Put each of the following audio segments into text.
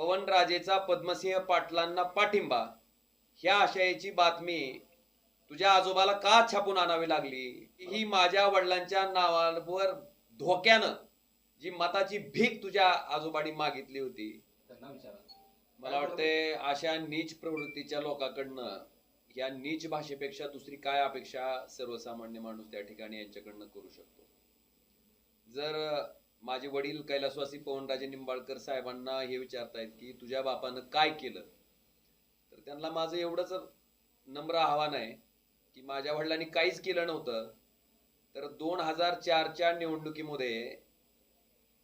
पवनराजेचा पद्मसिंह पाटलांना पाठिंबा. ह्या आशयाची बातमी तुझ्या आजोबाला का छापून आणावी लागली? ही माझ्या वडिलांच्या नावावर धोक्यानं जी मताची भीक तुझ्या आजोबांनी मागितली होती. मला वाटते अशा नीच प्रवृत्तीच्या लोकांकडनं या नीच भाषेपेक्षा दुसरी काय अपेक्षा सर्वसामान्य माणूस त्या ठिकाणी यांच्याकडनं करू शकतो? जर माझे वडील कैलासवासी पवनराजे निंबाळकर साहेबांना हे विचारतायत की तुझ्या बापानं काय केलं? तर त्यांना माझं एवढंच नम्र आव्हान आहे की माझ्या वडिलांनी काहीच केलं नव्हतं. तर दोन हजार चारच्या निवडणुकीमध्ये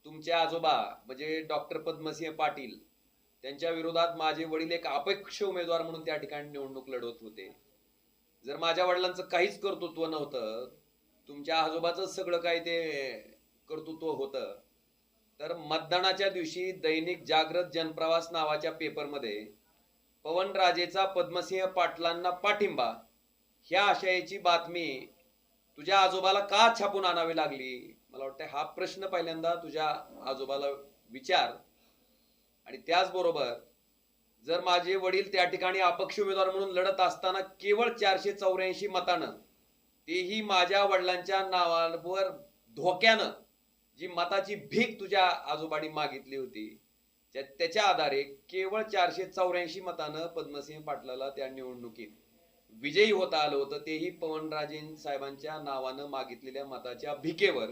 तुमचे आजोबा म्हणजे डॉक्टर पद्मसिंह पाटील त्यांच्या विरोधात माझे वडील एक अपेक्ष उमेदवार म्हणून त्या ठिकाणी निवडणूक लढवत होते. जर माझ्या वडिलांचं काहीच कर्तृत्व नव्हतं तुमच्या आजोबाचं सगळं काही ते कर्तृत्व होतं. तर मतदानाच्या दिवशी दैनिक जागृत जनप्रवास नावाच्या पेपरमध्ये पवनराजेचा पद्मसिंह पाटलांना पाठिंबा. ह्या आशयाची बातमी तुझ्या आजोबाला का छापून आणावी लागली? मला वाटतं हा प्रश्न पहिल्यांदा तुझ्या आजोबाला विचार. आणि त्याचबरोबर जर माझे वडील त्या ठिकाणी अपक्ष उमेदवार म्हणून लढत असताना केवळ चारशे चौऱ्याऐंशी मतानं तेही माझ्या वडिलांच्या नावावर धोक्यानं जी मताची भीक तुझ्या आजोबाडी मागितली होती त्या- त्याच्या आधारे केवळ चारशे चौऱ्याऐंशी मतानं पद्मसिंह पाटलाला त्या निवडणुकीत विजयी होता आलं होतं. तेही पवनराजे साहेबांच्या नावानं मागितलेल्या मताच्या भिकेवर